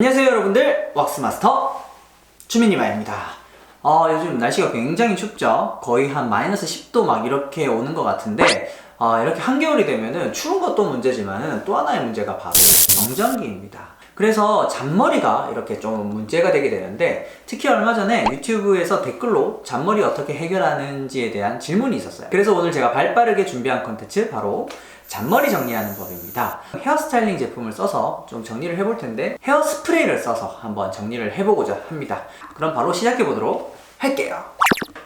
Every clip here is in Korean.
안녕하세요 여러분들. 왁스마스터 추민이마입니다. 어, 요즘 날씨가 굉장히 춥죠? 거의 한 마이너스 10도 막 이렇게 오는 것 같은데 어, 이렇게 한겨울이 되면은 추운 것도 문제지만은 또 하나의 문제가 바로 정전기입니다. 그래서 잔머리가 이렇게 좀 문제가 되게 되는데 특히 얼마 전에 유튜브에서 댓글로 잔머리 어떻게 해결하는지에 대한 질문이 있었어요. 그래서 오늘 제가 발빠르게 준비한 컨텐츠 바로 잔머리 정리하는 법입니다. 헤어스타일링 제품을 써서 좀 정리를 해볼 텐데 헤어 스프레이를 써서 한번 정리를 해보고자 합니다. 그럼 바로 시작해 보도록 할게요.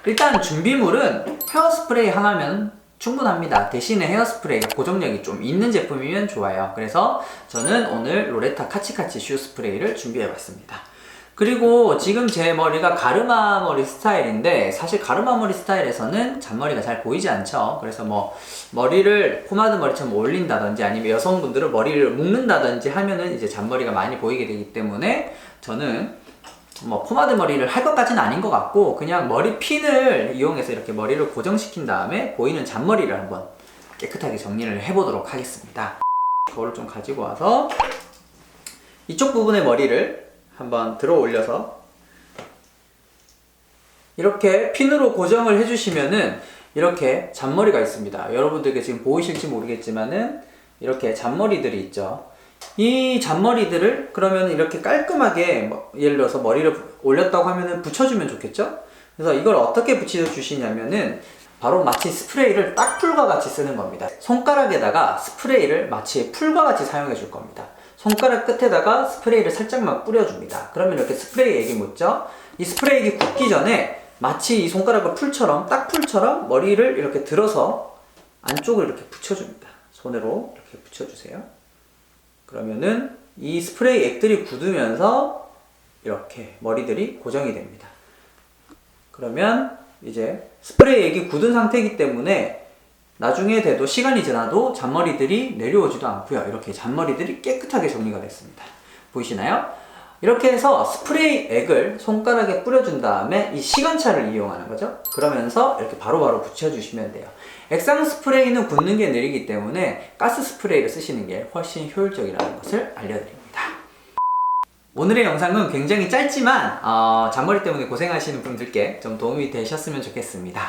일단 준비물은 헤어 스프레이 하나면 충분합니다. 대신에 헤어 스프레이가 고정력이 좀 있는 제품이면 좋아요. 그래서 저는 오늘 로레타 카치카치 슈 스프레이를 준비해 봤습니다. 그리고 지금 제 머리가 가르마 머리 스타일인데 사실 가르마 머리 스타일에서는 잔머리가 잘 보이지 않죠. 그래서 뭐 머리를 포마드 머리처럼 올린다든지 아니면 여성분들은 머리를 묶는다든지 하면은 이제 잔머리가 많이 보이게 되기 때문에 저는 뭐 포마드 머리를 할 것까지는 아닌 것 같고 그냥 머리 핀을 이용해서 이렇게 머리를 고정시킨 다음에 보이는 잔머리를 한번 깨끗하게 정리를 해보도록 하겠습니다. 거울을 좀 가지고 와서 이쪽 부분의 머리를 한번 들어 올려서 이렇게 핀으로 고정을 해주시면은 이렇게 잔머리가 있습니다. 여러분들께 지금 보이실지 모르겠지만은 이렇게 잔머리들이 있죠. 이 잔머리들을 그러면 이렇게 깔끔하게 뭐 예를 들어서 머리를 부- 올렸다고 하면은 붙여주면 좋겠죠? 그래서 이걸 어떻게 붙여주시냐면은 바로 마치 스프레이를 딱 풀과 같이 쓰는 겁니다. 손가락에다가 스프레이를 마치 풀과 같이 사용해 줄 겁니다. 손가락 끝에다가 스프레이를 살짝만 뿌려줍니다. 그러면 이렇게 스프레이 액이 묻죠? 이 스프레이 액이 굳기 전에 마치 이 손가락을 풀처럼 딱 풀처럼 머리를 이렇게 들어서 안쪽을 이렇게 붙여줍니다. 손으로 이렇게 붙여주세요. 그러면은 이 스프레이 액들이 굳으면서 이렇게 머리들이 고정이 됩니다. 그러면 이제 스프레이 액이 굳은 상태이기 때문에 나중에 돼도 시간이 지나도 잔머리들이 내려오지도 않고요. 이렇게 잔머리들이 깨끗하게 정리가 됐습니다. 보이시나요? 이렇게 해서 스프레이 액을 손가락에 뿌려준 다음에 이 시간차를 이용하는 거죠. 그러면서 이렇게 바로 바로 붙여주시면 돼요. 액상 스프레이는 굳는 게 느리기 때문에 가스 스프레이를 쓰시는 게 훨씬 효율적이라는 것을 알려드립니다. 오늘의 영상은 굉장히 짧지만 어, 잔머리 때문에 고생하시는 분들께 좀 도움이 되셨으면 좋겠습니다.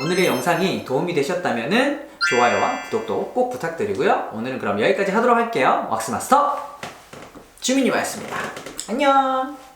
오늘의 영상이 도움이 되셨다면 좋아요와 구독도 꼭 부탁드리고요. 오늘은 그럼 여기까지 하도록 할게요. 왁스마스터 주민이었습니다. 안녕.